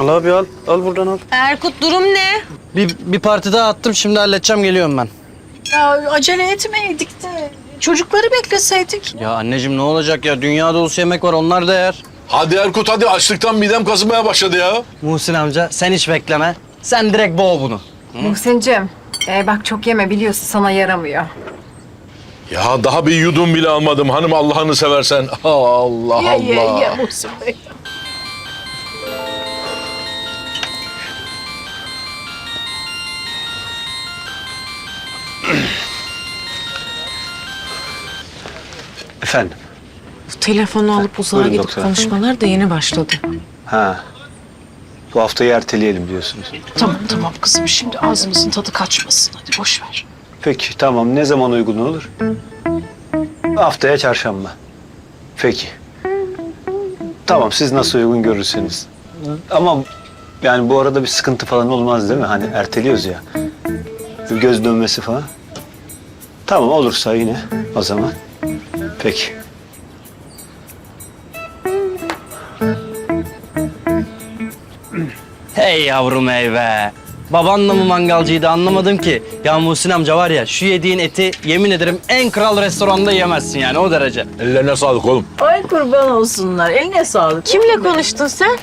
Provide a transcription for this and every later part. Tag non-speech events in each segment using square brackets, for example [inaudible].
Al abi al. Al buradan al. Erkut durum ne? Bir, bir parti daha attım şimdi halledeceğim geliyorum ben. Ya acele etmeydik de çocukları bekleseydik. Ya anneciğim ne olacak ya? Dünya dolusu yemek var onlar da yer. Hadi Erkut hadi açlıktan midem kazımaya başladı ya. Muhsin amca sen hiç bekleme. Sen direkt boğ bunu. Muhsin'cim, e, bak çok yeme biliyorsun sana yaramıyor. Ya daha bir yudum bile almadım hanım Allah'ını seversen. Allah [laughs] Allah. Ye ye ye Muhsin Bey. Efendim? Telefonu alıp uzağa Buyurun gidip doktor. konuşmalar da yeni başladı. Ha. Bu haftayı erteleyelim diyorsunuz. Tamam tamam kızım şimdi ağzımızın tadı kaçmasın hadi boş ver. Peki tamam. Ne zaman uygun olur? Haftaya çarşamba. Peki. Tamam siz nasıl uygun görürseniz. Ama yani bu arada bir sıkıntı falan olmaz değil mi? Hani erteliyoruz ya. Bir göz dönmesi falan. Tamam olursa yine o zaman. Peki. Hey yavrum hey be. Baban da mı mangalcıydı anlamadım ki. Ya Muhsin amca var ya şu yediğin eti yemin ederim en kral restoranda yemezsin yani o derece. Ellerine sağlık oğlum. Ay kurban olsunlar eline sağlık. Kimle konuştun sen?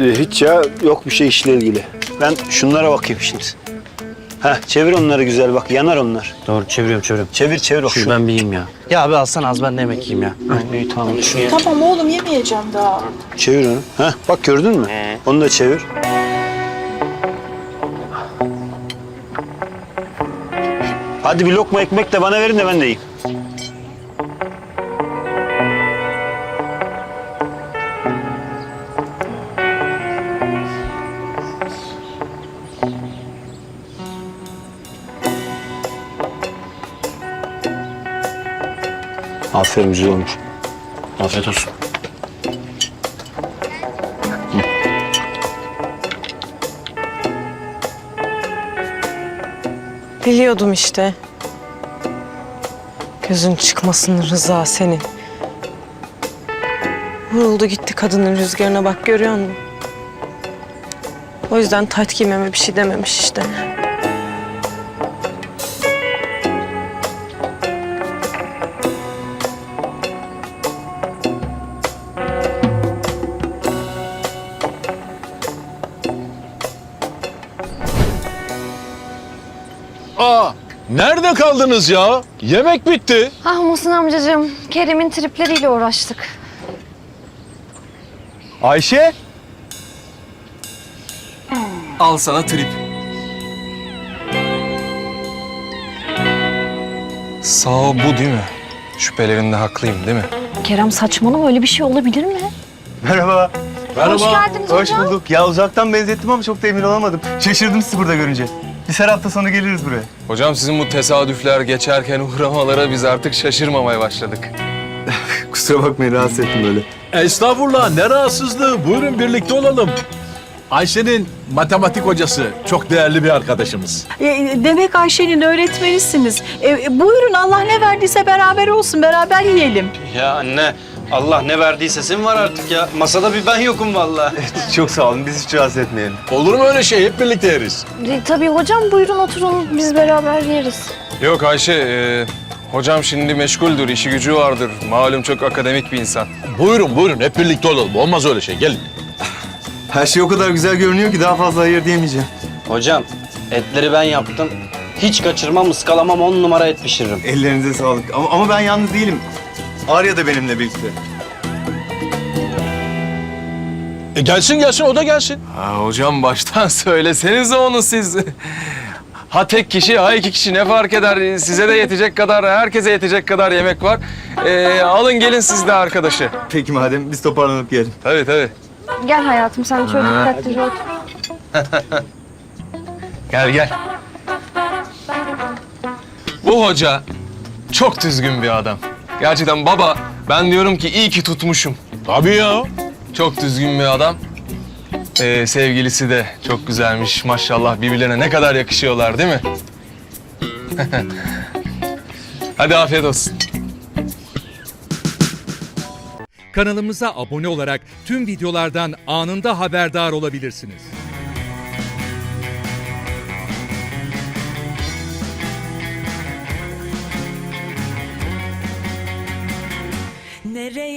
Ee, Hiç ya yok bir şey işle ilgili. Ben şunlara bakayım şimdi. Heh, çevir onları güzel bak yanar onlar. Doğru çeviriyorum çeviriyorum. Çevir çevir bak Şu şu. ben bir yiyeyim ya. Ya abi alsana az ben de yemek yiyeyim ya. İyi tamam. Şunu ye. Tamam oğlum yemeyeceğim daha. Çevir onu. Heh, bak gördün mü? Onu da çevir. Hadi bir lokma ekmek de bana verin de ben de yiyeyim. Aferin güzel olmuş. Afiyet olsun. Biliyordum işte. Gözün çıkmasın Rıza senin. Vuruldu gitti kadının rüzgarına bak görüyor musun? O yüzden tayt giymeme bir şey dememiş işte. Aa, nerede kaldınız ya? Yemek bitti. Ah Muhsin amcacığım, Kerem'in tripleriyle uğraştık. Ayşe? Al sana trip. Sağ ol bu değil mi? Şüphelerimde haklıyım değil mi? Kerem saçmalama öyle bir şey olabilir mi? Merhaba. Hoş geldiniz Hoş hocam. bulduk. Ya uzaktan benzettim ama çok da emin olamadım. Şaşırdım sizi burada görünce. Biz her hafta sonu geliriz buraya. Hocam sizin bu tesadüfler geçerken uğramalara biz artık şaşırmamaya başladık. [laughs] Kusura bakmayın rahatsız ettim böyle. Estağfurullah ne rahatsızlığı. Buyurun birlikte olalım. Ayşe'nin matematik hocası. Çok değerli bir arkadaşımız. E, demek Ayşe'nin öğretmenisiniz. E, buyurun Allah ne verdiyse beraber olsun beraber yiyelim. Ya anne Allah ne verdiyse sesin var artık ya. Masada bir ben yokum vallahi. [laughs] Çok sağ olun. Biz hiç rahatsız etmeyelim. Olur mu öyle şey? Hep birlikte yeriz. E, tabii hocam buyurun oturun biz beraber yeriz. Yok Ayşe, e, hocam şimdi meşguldür, işi gücü vardır. Malum çok akademik bir insan. Buyurun buyurun hep birlikte olalım. Olmaz öyle şey. Gelin. Her şey o kadar güzel görünüyor ki daha fazla hayır diyemeyeceğim. Hocam etleri ben yaptım. Hiç kaçırmam, ıskalamam, on numara et pişiririm. Ellerinize sağlık. Ama, ama ben yalnız değilim. Arya da benimle birlikte. E gelsin gelsin o da gelsin. Ha, hocam baştan [laughs] söylesenize onu siz. Ha tek kişi, ha iki kişi ne fark eder? Size de yetecek kadar, herkese yetecek kadar yemek var. E, alın gelin siz de arkadaşı. Peki madem biz toparlanıp gelelim. Tabii tabii. Gel hayatım sen şöyle dikkatlice otur. [laughs] Gel gel. Bu hoca çok düzgün bir adam. Gerçekten baba ben diyorum ki iyi ki tutmuşum. Tabii ya. Çok düzgün bir adam. Ee, sevgilisi de çok güzelmiş maşallah birbirlerine ne kadar yakışıyorlar değil mi? [laughs] Hadi afiyet olsun. Kanalımıza abone olarak tüm videolardan anında haberdar olabilirsiniz.